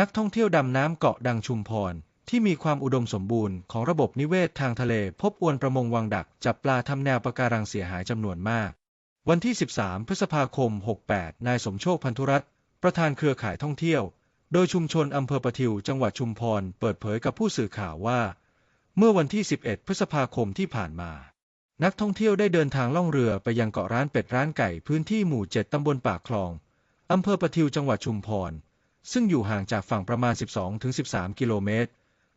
นักท่องเที่ยวดำน้ำเกาะดังชุมพร ที่มีความอุดมสมบูรณ์ของระบบนิเวศทางทะเล พบอวนประมงวังดัก จับปลาทำแนวปะการังเสียหายจำนวนมาก วันที่ 13 พฤษภาคม 68 นายสมโชคพันธุรัตน์ประธานเครือข่ายท่องเที่ยว โดยชุมชนอำเภอประทิวจังหวัดชุมพร เปิดเผยกับผู้สื่อข่าวว่า เมื่อวันที่ 11 พฤษภาคมที่ผ่านมานักท่องเที่ยวได้เดินทางล่องเรือไปยังเกาะร้านเป็ดร้านไก่พื้นที่หมู่ 7 ตำบลปากคลอง อำเภอประทิวจังหวัดชุมพร ซึ่งอยู่ห่างจากฝั่งประมาณ 12-13 กิโลเมตร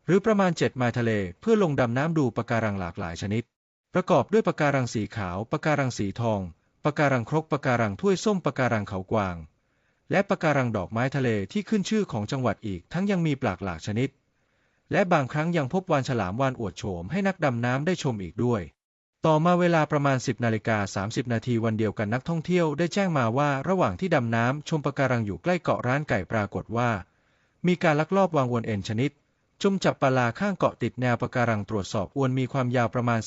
หรือประมาณ 7 ไมล์ทะเล เพื่อลงดำน้ำดูปะการังหลากหลายชนิด ประกอบด้วยปะการังสีขาวปะการังสีทองปะการังครกปะการังถ้วยส้มปะการังเขากวาง และปะการังดอกไม้ทะเลที่ขึ้นชื่อของจังหวัดอีก ทั้งยังมีปลากหลากชนิด และบางครั้งยังพบวานฉลามวานอวดโฉมให้นักดำน้ำได้ชมอีกด้วย ต่อมาเวลาประมาณ 10นาฬิกา30 นาทีวันเดียวกันนักท่องเที่ยวได้แจ้งมาว่าระหว่างที่ดำน้ำชมปะการังอยู่ใกล้เกาะร้านไก่ปรากฏว่า มีการลักลอบวางอวนเอ็นชนิด จุมจับปลาข้างเกาะติดแนวปะการังตรวจสอบอวนมีความยาวประมาณ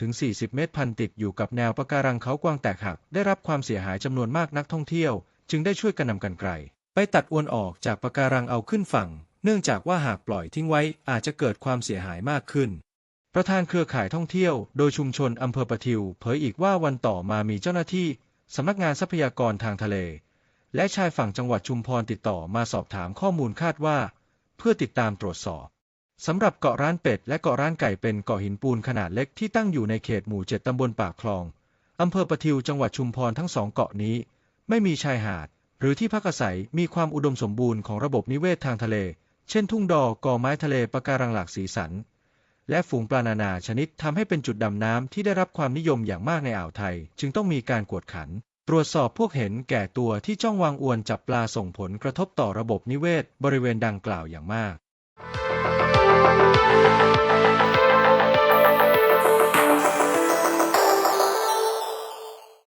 30-40 เมตรพันติดอยู่กับแนวปะการังเขากวางแตกหัก ได้รับความเสียหายจำนวนมากนักท่องเที่ยว จึงได้ช่วยกันนำกันไกล ไปตัดอวนออกจากปะการังเอาขึ้นฝั่ง เนื่องจากว่าหากปล่อยทิ้งไว้อาจจะเกิดความเสียหายมากขึ้น ประธานเครือข่ายท่องเที่ยว โดยชุมชนอำเภอประทิว เผยอีกว่าวันต่อมามีเจ้าหน้าที่สำนักงานทรัพยากรทางทะเล และชายฝั่งจังหวัดชุมพรติดต่อมาสอบถามข้อมูลคาดว่า เพื่อติดตามตรวจสอบสำหรับเกาะร้านเป็ดและเกาะร้านไก่เป็นเกาะหินปูนขนาดเล็กที่ตั้งอยู่ในเขตหมู่เจ็ดตำบลปากคลองอำเภอประทิวจังหวัดชุมพรทั้งสองเกาะนี้ ไม่มีชายหาด หรือที่พักอาศัยมีความอุดมสมบูรณ์ของระบบนิเวศทางทะเล เช่นทุ่งดอกกอไม้ทะเลปะการังหลากสีสัน และฝูงปลานานาชนิดทำให้เป็นจุดดำน้ำที่ได้รับความนิยมอย่างมากในอ่าวไทย จึงต้องมีการกวดขัน ตรวจสอบพวกเห็นแก่ตัวที่จ้องวางอวนจับปลาส่งผลกระทบต่อระบบนิเวศ บริเวณดังกล่าวอย่างมาก